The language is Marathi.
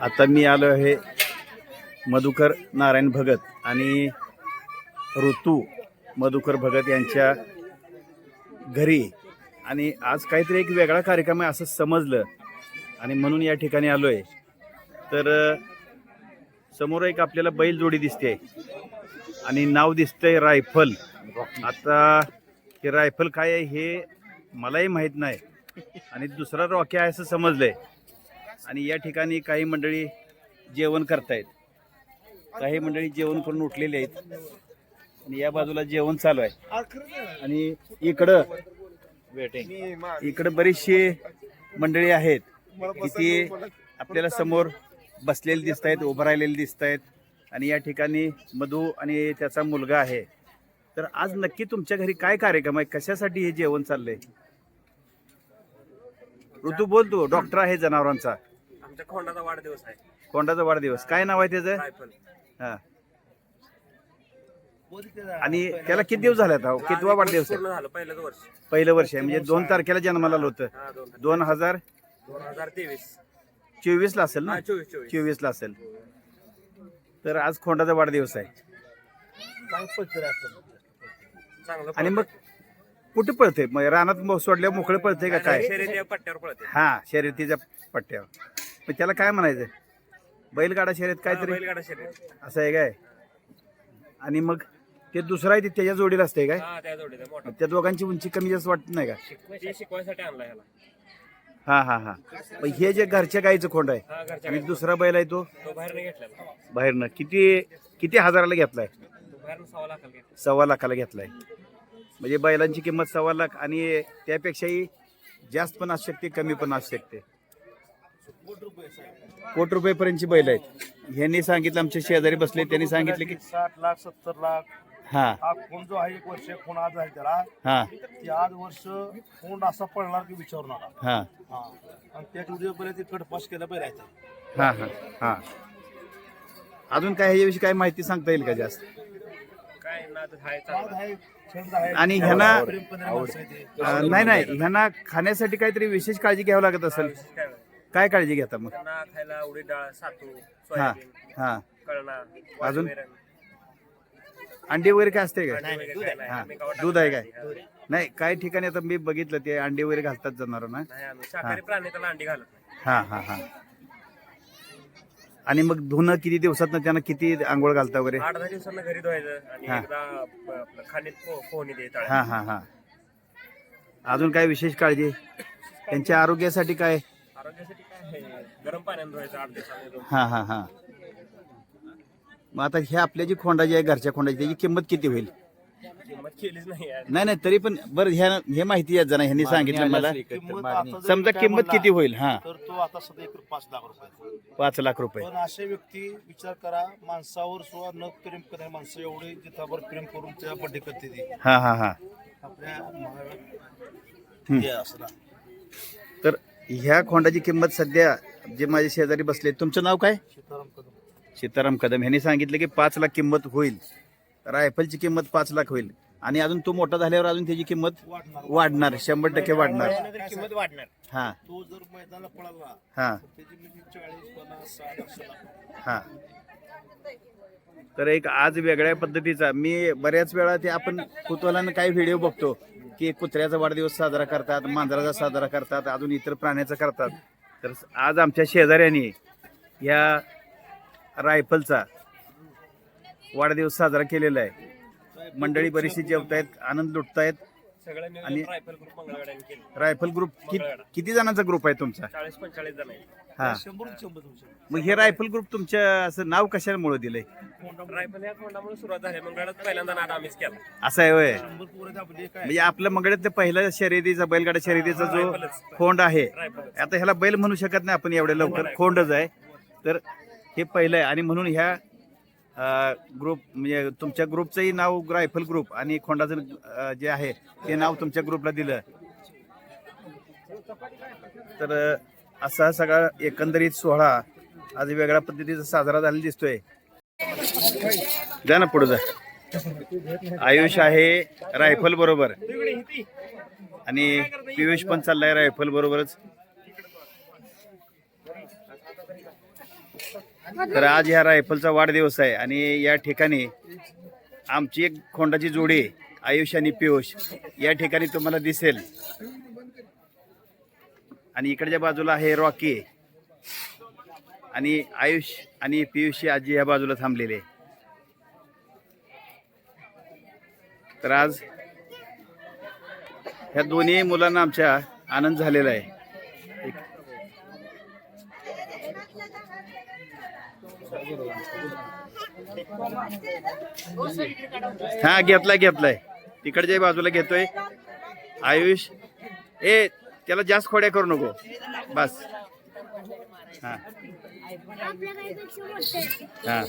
आता मी आलो आहे मधुकर नारायण भगत आणि ऋतू मधुकर भगत यांच्या घरी. आणि आज काहीतरी एक वेगळा कार्यक्रम आहे असं समजलं. आणि म्हणून या ठिकाणी आलो आहे तर समोर एक आपल्याला बैलजोडी दिसते. आणि नाव दिसतंय रायफल. आता हे रायफल काय आहे हे मलाही माहीत नाही. आणि दुसरा रॉकी आहे असं समजलं आहे आणि या ठिकाणी काही मंडळी जेवण करतायत. काही मंडळी जेवण करून उठलेले आहेत. आणि या बाजूला जेवण चालू आहे. आणि इकडं इकडं बरीचशी मंडळी आहेत. किती आपल्याला समोर बसलेले दिसत आहेत उभं राहिलेले दिसत आहेत आणि या ठिकाणी मधू आणि त्याचा मुलगा आहे. तर आज नक्की तुमच्या घरी काय कार्यक्रम आहे? कशासाठी हे जेवण चाललंय? ऋतू बोल तू डॉक्टर आहे जनावरांचा. आमच्या खोंडाचा वाढदिवस आहे. कोंडाचा वाढदिवस. काय नाव आहे त्याचं? रायफल हा. आणि त्याला किती दिवस झाले आता? कितवा वाढदिवस आहे? पूर्ण झालं पहिलंच वर्ष. पहिलं वर्ष आहे. म्हणजे दोन तारखेला जन्माला आलं होतं. हा दोन दोन हजार दोन हजार तेवीस. चोवीस ला असेल ना? हा चोवीस ला असेल. तर आज खोंडाचा वाढदिवस आहे. चांगलं आणि मग कुठे पळते मग रानात सोडल्या मोकळे पळते का काय? शर्यत या पट्ट्यावर पळते हा शर्यतीच्या पट्ट्यावर. त्याला काय म्हणायचं बैलगाडा शर्यत काहीतरी? बैलगाडा शर्यत. असं आहे काय? आणि मग ते दुसरं आहे ते त्याच्या जोडीला असते काय? हा त्या जोडीचा मोठा. त्या दोघांची उंची कमी जास्त वाटत नाही का? शिकवाय शिकवायसाठी आणला ह्याला. हा हा हा. मग हे जे घरच्या गाईचं खोंड आहे हा घरच्या आणि गाईचा. दुसरा बैल आहे तो? तो बाहेरने किती किती हजाराला घेतलाय? तो बाहेरनं सव्वा लाखाला घेतला सव्वा लाखाला घेतलाय. म्हणजे बैलांची किंमत सव्वा लाख आणि त्यापेक्षाही जास्त पण असू शकते कमी पण असू शकते. कोटी रुपयेपर्यंतची बैल आहेत. ह्यांनी सांगितलं आमच्या शेजारी बसले त्यांनी सांगितले की साठ लाख सत्तर लाख. हा. हा खून जो आहे एक वर्ष खून आज आहे त्याला. हा. ते आज वर्ष खून असा पडणार की विचारू नका. हा. हा. आणि त्या व्हिडिओ पर्यंत कडपास केलं पाहिजे हा हा हा. अजून काय ह्याच्याविषयी काय माहिती सांगता येईल का जास्त? काय ना हाय आज चांगला आहे. छंद आहे. आणि ह्यांना प्रेमपणे माणसं आहे ते. अं, नाही नाही. ह्यांना खाण्यासाठी काहीतरी विशेष काळजी घ्यावं लागत असेल. काय. काय काळजी घेता मग? खायला उडीद डाळ सातू हा सोयाबीन हा. कळणा अजून? वाजवैरण. अंडी वगैरे काय असते काय? वगैरे काय नाही. हा. आम्ही गावात दूध आहे काय? नाही. नाही काही ठिकाणी आता मी बघितलं ते अंडी वगैरे घालतात जनावरांना नाही आम्ही शाकाहारी प्राणी त्याला अंडी घालत नाही. हा हा हा. आणि मग धुणं किती दिवसात त्यांना किती आंघोळ घालता वगैरे? आठ दहा दिवसांना घरी धुवायचं आणि हा. एकदा प- आपलं खाणीत पो- पोहणी द्यायचं हा हा हा. अजून काय विशेष काळजी? त्यांच्या आरोग्यासाठी काय? आरोग्यासाठी काय आहे? गरम पाण्याने धुवायचं आठ दिवसांनी दोन हा हा हा. मग आता हे आपल्या जी खोंडाची आहे घरच्या खोंडाची त्याची किंमत किती होईल? किंमत केलीच नाही यार. नाही नाही तरी पण बरं ह्या हे माहिती येत जण ह्यांनी सांगितलं मला. जरी समजा किंमत किती होईल? हा. तर तो आता सध्या एक पाच लाख रुपये. पाच लाख रुपये. पण असे व्यक्ती विचार करा माणसावर सुद्धा न प्रेम करणारे माणसं एवढे जिथावर प्रेम करून त्या बड्डे करते ती. हा हा हा. आपल्या महा- हम्म. हे असं ना. तर ह्या खोंडाची किंमत सध्या जे माझे शेजारी बसले तुमचं नाव काय? सीताराम कदम. सीताराम कदम. ह्यांनी सांगितलं की पाच लाख किंमत होईल. रायफलची किंमत पाच लाख होईल. आणि अजून तो मोठा झाल्यावर अजून त्याची किंमत वाढणार. शंभर टक्के वाढणार. किंमत हा. तो जर मैदानाला पळाला हा. म्हणजे. हा. तर एक आज वेगळ्या पद्धतीचा मी बऱ्याच वेळा ते आपण कुतूहलानं काही व्हिडिओ बघतो. की कुत्र्याचा वाढदिवस साजरा करतात मांजराचा साजरा करतात अजून इतर प्राण्याचा करतात. तर आज आमच्या शेजाऱ्यांनी या रायफलचा वाढदिवस साजरा केलेला आहे. मंडळी बरीचशी जेवतायत आनंद लुटतायत. सगळं आणि- रायफल ग्रुप मंगळवाड्याने केलं. रायफल ग्रुप कि, किती जणांचा ग्रुप आहे तुमचा? चाळीस पंचेचाळीस जण आहेत. हा. शंभर शंभर दोनशे मग हे रायफल ग्रुप तुमच्या असं नाव कशामुळे दिलंय? रायफल या खोंडामुळे सुरुवात झाली. मंगळवारात पहिल्यांदा नाद आम्हीच केला. असं आहे होय. शंभर पोरं आपली काय? म्हणजे आपलं मंगळात पहिलं शर्यतीचा बैलगाडा शर्यतीचा जो. खोंड आहे. आता ह्याला बैल म्हणू शकत नाही आपण एवढ्या लवकर. खोंडच आहे. तर हे पहिलं आहे. आणि म्हणून ह्या ग्रुप म्हणजे तुमच्या ग्रुपचंही नाव रायफल ग्रुप आणि खोंडाचं जे आहे ते नाव तुमच्या ग्रुपला दिलं. तर असा सगळा एकंदरीत सोहळा आज वेगळ्या पद्धतीचा साजरा झालेला दिसतोय. जा ना पुढे जा. आयुष आहे रायफल बरोबर. आणि पियुष पण चाललाय रायफल बरोबरच. तर आज ह्या रायफलचा वाढदिवस आहे आणि या ठिकाणी आमची एक खोंडाची जोडी आयुष आणि पियुष. या ठिकाणी तुम्हाला दिसेल. आणि इकडच्या बाजूला आहे रॉकी. आणि आयुष आणि पियुष आजी ह्या बाजूला थांबलेले. आहे. तर आज ह्या दोन्ही मुलांना आमच्या आनंद झालेला आहे. हा घेतलाय घेतलाय. तिकडच्या बाजूला घेतोय. आयुष ए त्याला जास्त खोड्या करू नको. बस. हा. हा.